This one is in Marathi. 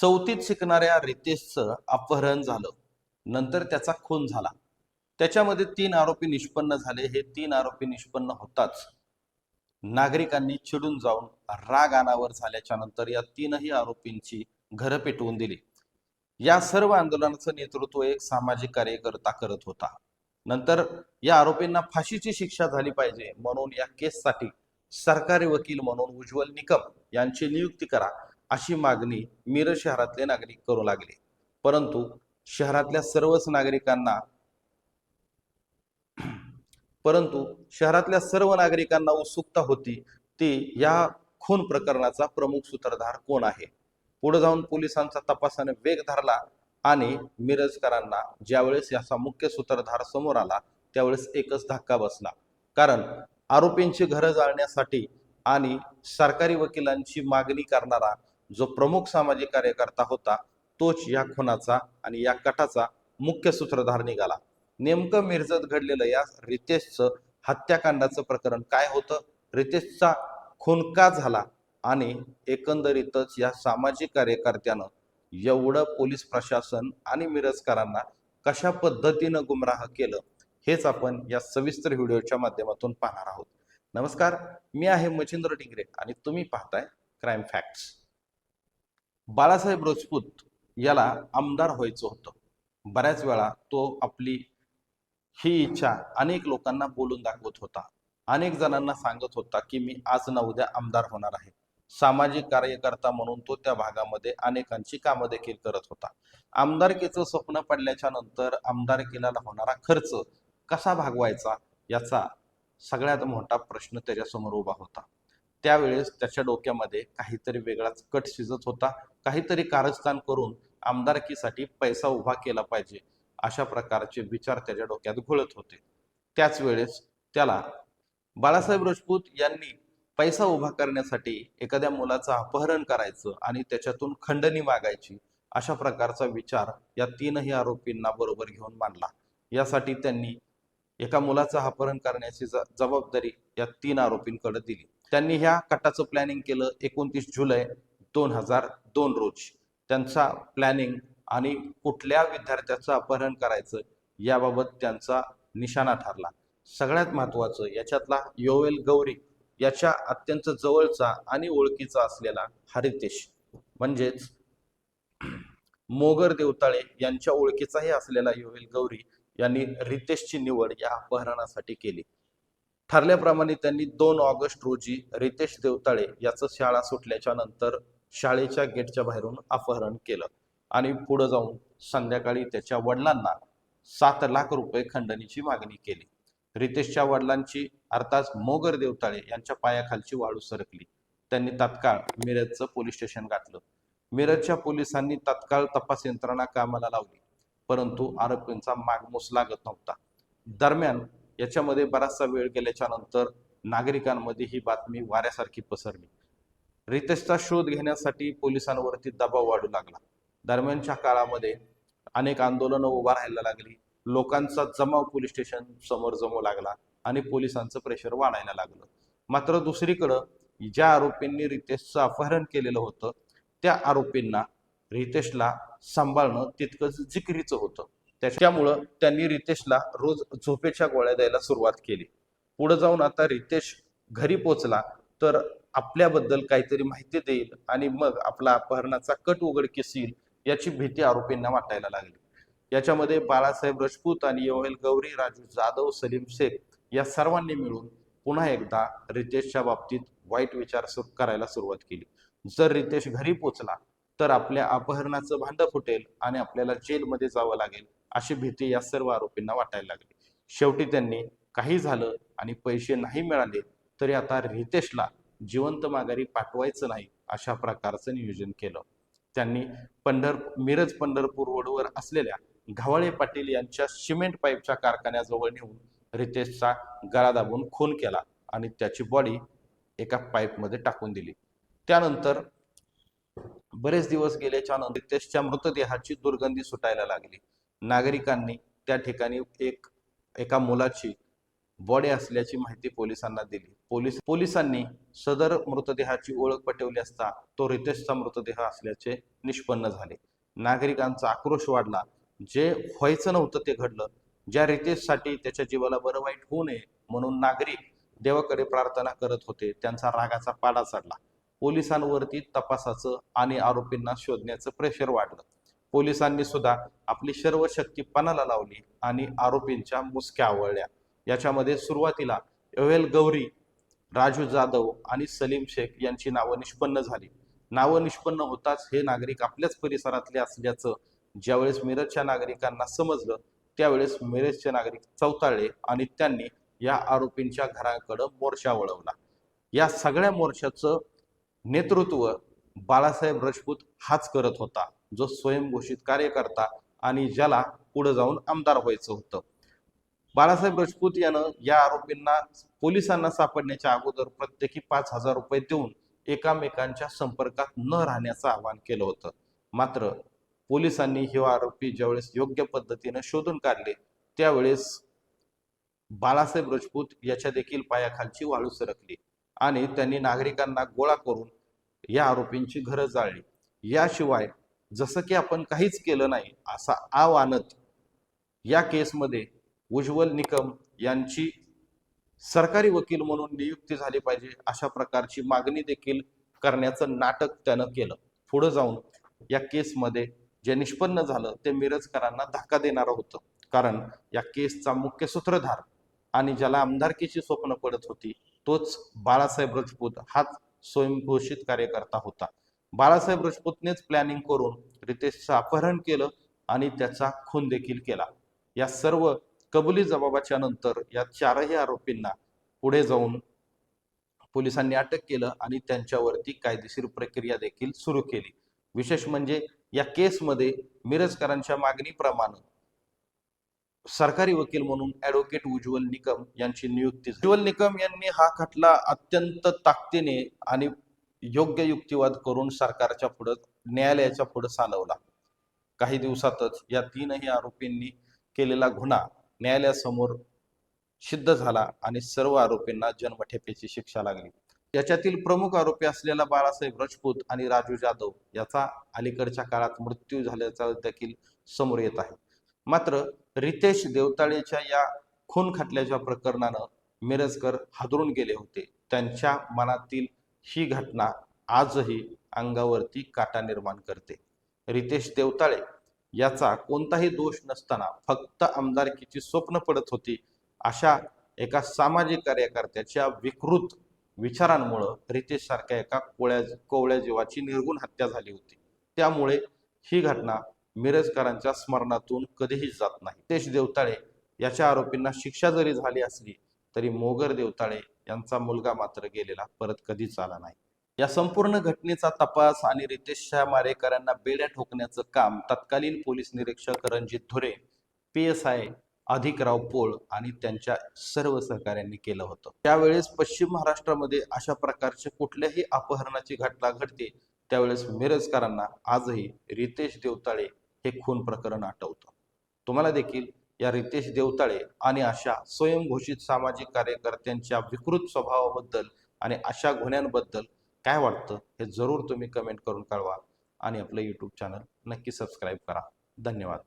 चौथीत शिकणाऱ्या रितेशचं अपहरण झालं. नंतर त्याचा खून झाला. त्याच्यामध्ये तीन आरोपी निष्पन्न झाले. हे तीन आरोपी निष्पन्न होताच. नागरिकांनी चिडून जाऊन राग अनावर झाल्याच्यानंतर या तीनही आरोपींची घरं पेटवून दिली. या सर्व आंदोलनाचं नेतृत्व एक सामाजिक कार्यकर्ता करत होता. नंतर या आरोपींना फाशीची शिक्षा झाली पाहिजे म्हणून या केससाठी सरकारी वकील म्हणून उज्ज्वल निकम यांची नियुक्ती करा. अशी मागणी मिरज शहरातले नागरिक करू लागले. परंतु शहरातल्या सर्वच नागरिकांना परंतु शहरातल्या सर्व नागरिकांना उत्सुकता होती ती या खून प्रकरणाचा प्रमुख सूत्रधार कोण आहे? पुढे जाऊन पोलिसांचा तपासाने वेग धरला आणि मिरजकरांना ज्यावेळेस याचा मुख्य सूत्रधार समोर आला त्यावेळेस एकच धक्का बसला. कारण आरोपींची घरं जाळण्यासाठी आणि सरकारी वकिलांची मागणी करणारा जो प्रमुख सामाजिक कार्यकर्ता होता तोच या खुनाचा आणि या कटाचा मुख्य सूत्रधार निघाला. नेमकं मिरजत घडलेलं या रितेशचं हत्याकांडाचं प्रकरण काय होतं? रितेशचा खून का झाला? आणि एकंदरीतच या सामाजिक कार्यकर्त्यानं एवढं पोलीस प्रशासन आणि मिरजकरांना कशा पद्धतीनं गुमराह केलं हेच आपण या सविस्तर व्हिडिओच्या माध्यमातून पाहणार आहोत. नमस्कार मी आहे मचिंद्र टिंगरे आणि तुम्ही पाहताय क्राईम फॅक्ट्स. बाळासाहेब राजपूत याला आमदार व्हायचं होतं. बऱ्याच वेळा तो आपली ही इच्छा अनेक लोकांना बोलून दाखवत होता. अनेक जणांना सांगत होता की मी आज ना उद्या आमदार होणार आहे. सामाजिक कार्यकर्ता म्हणून तो त्या भागामध्ये अनेकांची कामं देखील करत होता. आमदारकीचं स्वप्न पडल्याच्या नंतर आमदारकीला होणारा खर्च कसा भागवायचा याचा सगळ्यात मोठा प्रश्न त्याच्यासमोर उभा होता. त्यावेळेस त्याच्या डोक्यामध्ये काहीतरी वेगळाच कट शिजत होता. काहीतरी कारस्थान करून आमदारकीसाठी पैसा उभा केला पाहिजे अशा प्रकारचे विचार त्याच्या डोक्यात घोळत होते. त्याच वेळेस त्याला बाळासाहेब राजपूत यांनी पैसा उभा करण्यासाठी एखाद्या मुलाचं अपहरण करायचं आणि त्याच्यातून खंडणी मागायची अशा प्रकारचा विचार या तीनही आरोपींना बरोबर घेऊन मांडला. यासाठी त्यांनी एका मुलाचं अपहरण करण्याची जबाबदारी या तीन आरोपींकडे दिली. त्यांनी ह्या कटाचं प्लॅनिंग केलं एकोणतीस जुलै दोन हजार दोन रोजी. त्यांचा प्लॅनिंग आणि कुठल्या विद्यार्थ्याचं अपहरण करायचं याबाबत त्यांचा निशाणा ठरला. सगळ्यात महत्वाचं याच्यातला योवेल गौरी याच्या अत्यंत जवळचा आणि ओळखीचा असलेला हरितेश. म्हणजेच मोगर देवताळे यांच्या ओळखीचाही असलेला योवेल गौरी यांनी रितेशची निवड या अपहरणासाठी केली. ठरल्याप्रमाणे त्यांनी दोन ऑगस्ट रोजी रितेश देवताळे याचं शाळा सुटल्याच्या नंतर शाळेच्या गेटच्या बाहेरून अपहरण केलं. आणि पुढे जाऊन संध्याकाळी त्याच्या वडिलांना सात लाख रुपये खंडणीची मागणी केली. रितेशच्या वडिलांची अर्थात मोगर देवताळे यांच्या पायाखालची वाळू सरकली. त्यांनी तात्काळ मिरजचं पोलीस स्टेशन गाठलं. मिरजच्या पोलिसांनी तात्काळ तपास यंत्रणा कामाला लावली. परंतु आरोपींचा मागमूस लागत नव्हता. दरम्यान याच्यामध्ये बराचसा वेळ गेल्याच्यानंतर नागरिकांमध्ये ही बातमी वाऱ्यासारखी पसरली. रितेशचा शोध घेण्यासाठी पोलिसांवरती दबाव वाढू लागला. दरम्यानच्या काळामध्ये अनेक आंदोलनं उभा राहायला लागली. लोकांचा जमाव पोलीस स्टेशन समोर जमू लागला आणि पोलिसांचं प्रेशर वाढायला लागलं. मात्र दुसरीकडं ज्या आरोपींनी रितेशचं अपहरण केलेलं होतं त्या आरोपींना रितेशला सांभाळणं तितकंच जिकिरीचं होतं. त्याच्यामुळं त्यांनी रितेशला रोज झोपेच्या गोळ्या द्यायला सुरुवात केली. पुढे जाऊन आता रितेश घरी पोचला तर आपल्याबद्दल काहीतरी माहिती देईल आणि मग आपला अपहरणाचा कट उघडकीस येईल याची भीती आरोपींना वाटायला लागली. याच्यामध्ये बाळासाहेब राजपूत आणि योहेल गौरी राजू जाधव सलीम शेख या सर्वांनी मिळून पुन्हा एकदा रितेशच्या बाबतीत वाईट विचार करायला सुरुवात केली. जर रितेश घरी पोचला तर आपल्या अपहरणाचं भांड फुटेल आणि आपल्याला जेलमध्ये जावं लागेल अशी भीती या सर्व आरोपींना वाटायला लागली. शेवटी त्यांनी काही झालं आणि पैसे नाही मिळाले तरी आता रितेशला जिवंत माघारी पाठवायचं नाही अशा प्रकारचं नियोजन केलं. त्यांनी पंढर मिरज पंढरपूर रोडवर असलेल्या घवाळे पाटील यांच्या सिमेंट पाईपच्या कारखान्याजवळ नेऊन रितेशचा गळा दाबून खून केला आणि त्याची बॉडी एका पाईपमध्ये टाकून दिली. त्यानंतर बरेच दिवस गेल्याच्यानंतर रितेशच्या मृतदेहाची दुर्गंधी सुटायला लागली. नागरिकांनी त्या ठिकाणी एक एका मुलाची बॉडी असल्याची माहिती पोलिसांना दिली. पोलीस पोलिसांनी सदर मृतदेहाची ओळख पटवली असता तो रितेशचा मृतदेह असल्याचे निष्पन्न झाले. नागरिकांचा आक्रोश वाढला. जे व्हायचं नव्हतं ते घडलं. ज्या रितेशसाठी त्याच्या जीवाला बरं वाईट होऊ नये म्हणून नागरिक देवाकडे प्रार्थना करत होते त्यांचा रागाचा पाडा चढला. पोलिसांवरती तपासाचं आणि आरोपींना शोधण्याचं प्रेशर वाढलं. पोलिसांनी सुद्धा आपली सर्व शक्ती पणाला लावली आणि आरोपींच्या मुसक्या आवळल्या. याच्यामध्ये सुरुवातीला एवेल गौरी राजू जाधव आणि सलीम शेख यांची नावं निष्पन्न झाली. नावं निष्पन्न होताच हे नागरिक आपल्याच परिसरातले असल्याचं ज्यावेळेस मिरजच्या नागरिकांना समजलं त्यावेळेस मिरजचे नागरिक चौताळले आणि त्यांनी या आरोपींच्या घराकडं मोर्चा वळवला. या सगळ्या मोर्चाचं नेतृत्व बाळासाहेब राजपूत हाच करत होता. जो स्वयंघोषित कार्यकर्ता आणि ज्याला पुढे जाऊन आमदार व्हायचं होतं. बाळासाहेब राजपूत यानं या आरोपींना पोलिसांना सापडण्याच्या अगोदर प्रत्येकी पाच हजार रुपये देऊन एकामेकांच्या संपर्कात न राहण्याचं आवाहन केलं होतं. मात्र पोलिसांनी हे आरोपी ज्यावेळेस योग्य पद्धतीनं शोधून काढले त्यावेळेस बाळासाहेब राजपूत याच्या देखील पायाखालची वाळू सरकली आणि त्यांनी नागरिकांना गोळा करून या आरोपींची घरं जाळली. याशिवाय जसं की आपण काहीच केलं नाही असा आव आणत या केसमध्ये उज्ज्वल निकम यांची सरकारी वकील म्हणून नियुक्ती झाली पाहिजे अशा प्रकारची मागणी देखील करण्याचं नाटक त्यानं केलं. पुढे जाऊन या केसमध्ये जे निष्पन्न झालं ते मिरजकरांना धक्का देणारं होतं. कारण या केसचा मुख्य सूत्रधार आणि ज्याला आमदारकीची स्वप्न पडत होती तोच बाळासाहेब राजपूत. हाच स्वयंघोषित कार्यकर्ता होता. बाळासाहेब राजपूतनेच प्लॅनिंग करून रितेशचं अपहरण केलं आणि त्याचा खून देखील केला. या सर्व कबुली जबाबाच्या नंतर या चारही आरोपींना पुढे जाऊन पोलिसांनी अटक केलं आणि त्यांच्यावरती कायदेशीर प्रक्रिया देखील सुरू केली. विशेष म्हणजे या केसमध्ये मिरजकरांच्या मागणीप्रमाणे सरकारी वकील म्हणून ऍडव्होकेट उज्ज्वल निकम यांची नियुक्ती. उज्ज्वल निकम यांनी हा खटला अत्यंत ताकदीने आणि योग्य युक्तिवाद करून सरकारच्या पुढे न्यायालयाच्या पुढे चालवला. काही दिवसातच या तीनही आरोपींनी केलेला गुन्हा न्यायालयासमोर सिद्ध झाला आणि सर्व आरोपींना जन्मठेपेची शिक्षा लागली. याच्यातील प्रमुख आरोपी असलेला बाळासाहेब राजपूत आणि राजू जाधव याचा अलीकडच्या काळात मृत्यू झाल्याचा देखील समोर येत आहे. मात्र रितेश देवताळेच्या या खून खटल्याच्या प्रकरणानं मिरजकर हादरून गेले होते. त्यांच्या मनातील ही घटना आजही अंगावरती काटा निर्माण करते. रितेश देवताळे याचा कोणताही दोष नसताना फक्त आमदारकीची स्वप्न पडत होती. अशा एका सामाजिक कार्यकर्त्याच्या विकृत विचारांमुळं रितेश सारख्या एका कोळ्या कोवळ्या जीवाची निर्गुण हत्या झाली होती. त्यामुळे ही घटना मिरजकरांच्या स्मरणातून कधीही जात नाही. रितेश देवताळे याच्या आरोपींना शिक्षा जरी झाली असली तरी मोगर देवताळे यांचा मुलगा मात्र गेलेला परत कधीच आला नाही. या संपूर्ण घटनेचा तपास आणि रितेश मारेकरांना बेड्या ठोकण्याचं काम तत्कालीन पोलीस निरीक्षक Ranjit Dhure P S I Adhikrao Pol आणि त्यांच्या सर्व सहकाऱ्यांनी केलं होतं. त्यावेळेस पश्चिम महाराष्ट्रामध्ये अशा प्रकारचे कुठल्याही अपहरणाची घटना घडते त्यावेळेस मिरजकरांना आजही रितेश देवताळे हे खून प्रकरण आठवतं तुम्हाला देखील या रितेश देवताळे आणि अशा स्वयंघोषित सामाजिक कार्यकर्त्यांच्या विकृत स्वभावाबद्दल आणि अशा गुन्ह्यांबद्दल काय वाटतं हे जरूर तुम्ही कमेंट करून कळवा आणि आपलं यूट्यूब चॅनल नक्की सबस्क्राईब करा. धन्यवाद.